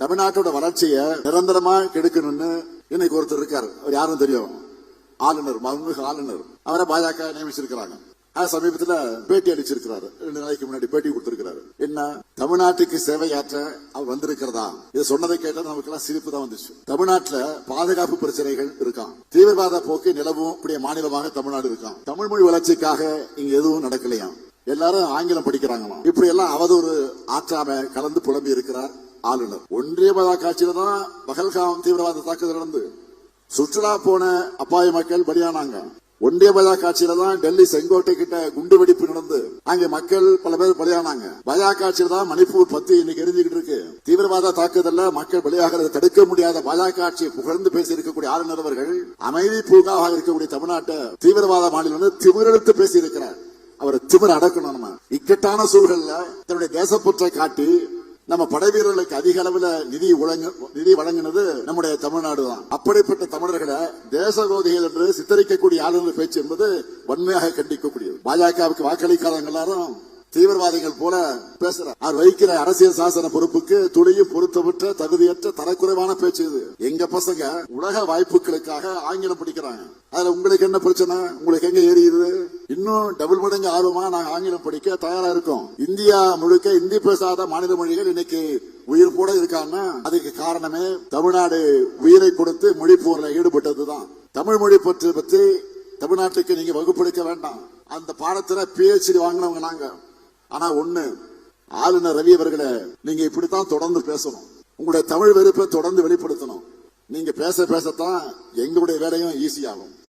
தமிழ்நாட்டோட வளர்ச்சியை நிரந்தரமா கெடுக்கணும்னு இன்னைக்கு ஒருத்தர் இருக்காரு. அவர் யாரும் தெரியும்? ஆளுநர் மன்மிகு ஆளுநர். அவரை பாஜக நியமிச்சிருக்கிறாங்க. அது சமீபத்துல பேட்டி அளிச்சிருக்கிறாரு. ரெண்டு நாளைக்கு முன்னாடி பேட்டி கொடுத்திருக்கிறாரு. என்ன? தமிழ்நாட்டுக்கு சேவையாற்ற அவர் வந்திருக்கிறதா? இதை சொன்னதை கேட்டா நமக்கு எல்லாம் சிரிப்பு தான் வந்துச்சு. தமிழ்நாட்டுல பாதுகாப்பு பிரச்சனைகள் இருக்கான் தீவிரவாத போக்கு நிலவும் கூடிய மாநிலமாக தமிழ்நாடு இருக்கான் தமிழ் மொழி வளர்ச்சிக்காக இங்க எதுவும் நடக்கலையாம் எல்லாரும் ஆங்கிலம் படிக்கிறாங்களாம். இப்படி எல்லாம் அவதூறு ஆற்றாம கலந்து புலம்பி இருக்கிறார் ஆளுநர். ஒன்றிய காட்சியில தான் பகல்காம் தீவிரவாத தாக்குதல் நடந்து சுற்றுலா போன அப்பாவி மக்கள் பலியானாங்க. ஒன்றிய பஜா காட்சியில தான் டெல்லி செங்கோட்டை கிட்ட குண்டு வெடிப்பு நடந்து அங்க மக்கள் பல பேர் பலியானாங்க. பஜா காட்சியில தான் மணிப்பூர் பத்தி இன்னைக்கு எரிஞ்சுக்கிட்டு இருக்கு. தீவிரவாத தாக்குதல்ல மக்கள் பலியாகிறத தடுக்க முடியாத பஜா காட்சியை புகழ்ந்து பேசி இருக்கக்கூடிய ஆளுநர் அவர்கள் அமைதி பூங்காவாக இருக்கக்கூடிய தமிழ்நாட்டை தீவிரவாத மாநிலம் திமிரெடுத்து பேசி இருக்கிறார் அவரை திமிர அடக்கணும் நம்ம. இக்கட்டான சூழல்ல தன்னுடைய தேசப்பற்றை காட்டி நம்ம படை வீரர்களுக்கு அதிக அளவில் நிதி நிதி வழங்கினது நம்முடைய தமிழ்நாடு தான். அப்படிப்பட்ட தமிழர்களை தேசவிரோதிகள் என்று சித்தரிக்கக்கூடிய ஆளுநர் பேச்சு என்பது வன்மையாக கண்டிக்கக்கூடியது. பாஜகவுக்கு வாக்களிக்காதவங்க எல்லாரும் தீவிரவாதிகள் போல பேசுறார். அவர் வைக்கிற அரசியல் சாசன பொறுப்புக்கு துளியும் பொருத்தப்பட்ட தகுதியற்ற தரக்குறைவான பேச்சு இது. எங்க பசங்க உலக வாய்ப்புகளுக்காக ஆங்கிலம் படிக்கிறாங்க. அதுல உங்களுக்கு என்ன பிரச்சனை? உங்களுக்கு எங்க ஏறியுது? இன்னும் டபுள் மடங்கு ஆர்வமா நாங்க ஆங்கிலம் படிக்க தயாரா இருக்கோம். இந்தியா முழுக்க இந்தி பேசாத மாநில மொழிகள் இன்னைக்கு உயிர் கூட இருக்காங்கன்னா அதுக்கு காரணமே தமிழ்நாடு உயிரை கொடுத்து மொழி போர்ல ஈடுபட்டதுதான். தமிழ் மொழி பற்றி பற்றி தமிழ்நாட்டுக்கு நீங்க வகுப்பெடுக்க வேண்டாம். அந்த பாடத்துல பிஹெச்டி வாங்கினவங்க நாங்க. ஆனா ஒண்ணு ஆளுநர் ரவி அவர்களை நீங்க இப்படித்தான் தொடர்ந்து பேசணும். உங்களுடைய தமிழ் வெறுப்பை தொடர்ந்து வெளிப்படுத்தணும். நீங்க பேச பேசத்தான் எங்களுடைய வேலையும் ஈஸியாகும்